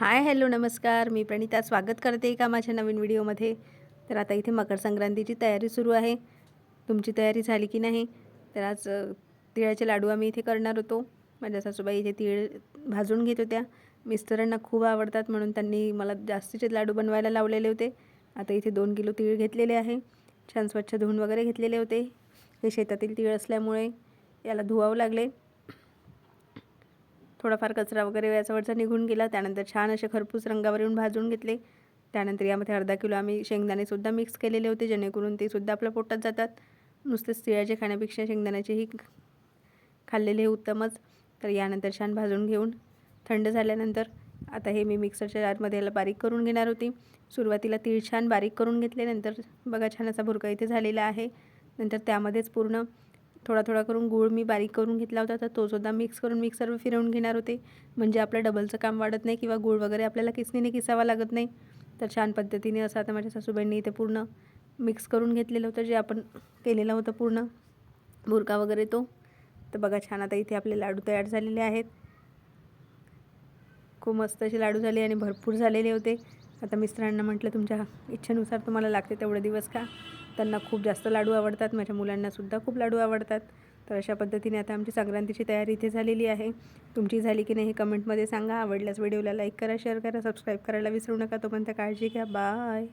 Hi hello नमस्कार. मी प्रणिता. स्वागत करते का माझ्या नवीन व्हिडिओमध्ये? तर आता इथे मकर संक्रांतीची तयारी सुरू आहे. तुमची तयारी झाली की नाही? तर आज तिळाचे लाडू आम्ही इथे करणार होतो. माझ्या सासूबाई इथे तिळ भाजून घेत होत्या. मिस्टरांना खूप आवडतात म्हणून त्यांनी मला जास्तीचे लाडू बनवायला लावलेले होते. आता इथे दोन किलो तिळ घेतलेले आहे. छान स्वच्छ धुवून वगैरे घेतलेले होते. हे शेतातील तिळ असल्यामुळे याला धुवावं लागले. थोडाफार कचरा वगैरे याच्यावरचा निघून गेला. त्यानंतर छान असे खरपूस रंगावर येऊन भाजून घेतले. त्यानंतर यामध्ये अर्धा किलो आम्ही शेंगदाणेसुद्धा मिक्स केलेले होते जेणेकरून ते सुद्धा आपल्या पोटात जातात. नुसतेच तिळाचे खाण्यापेक्षा शेंगदाण्याचेही खाल्लेले हे उत्तमच. तर यानंतर छान भाजून घेऊन थंड झाल्यानंतर आता हे मी मिक्सरच्या जारमध्ये याला बारीक करून घेणार होती. सुरुवातीला तीळ छान बारीक करून घेतले. नंतर बघा छान असा भुरका इथे झालेला आहे. नंतर त्यामध्येच पूर्ण थोडा थोडा करून गूळ मी बारीक करून घेतला होता तर तोसुद्धा मिक्स करून मिक्सरवर फिरवून घेणार होते. म्हणजे आपलं डबलचं काम वाढत नाही किंवा गूळ वगैरे आपल्याला किसणीने किसावा लागत नाही. तर छान पद्धतीने असं आता माझ्या सासूबाईंनी इथे पूर्ण मिक्स करून घेतलेलं होतं जे आपण केलेलं होतं पूर्ण. बुरका वगैरे तो. तर बघा छान आता इथे आपले लाडू तयार झालेले आहेत. खूप मस्त असे लाडू झाले आणि भरपूर झालेले होते. आता मिस्टरांना म्हटलं तुमच्या इच्छेनुसार तुम्हाला लागते तेवढे दिवस का त्यांना खूप जास्त लाडू आवडतात माझ्या मुलांनासुद्धा खूप लाडू आवडतात. तर अशा पद्धतीने आता आमची संक्रांतीची तयारी इथे झालेली आहे. तुमची झाली की नाही हे कमेंटमध्ये सांगा. आवडल्यास व्हिडिओला लाईक करा शेअर करा सबस्क्राईब करायला विसरू नका. तोपर्यंत काळजी घ्या. बाय.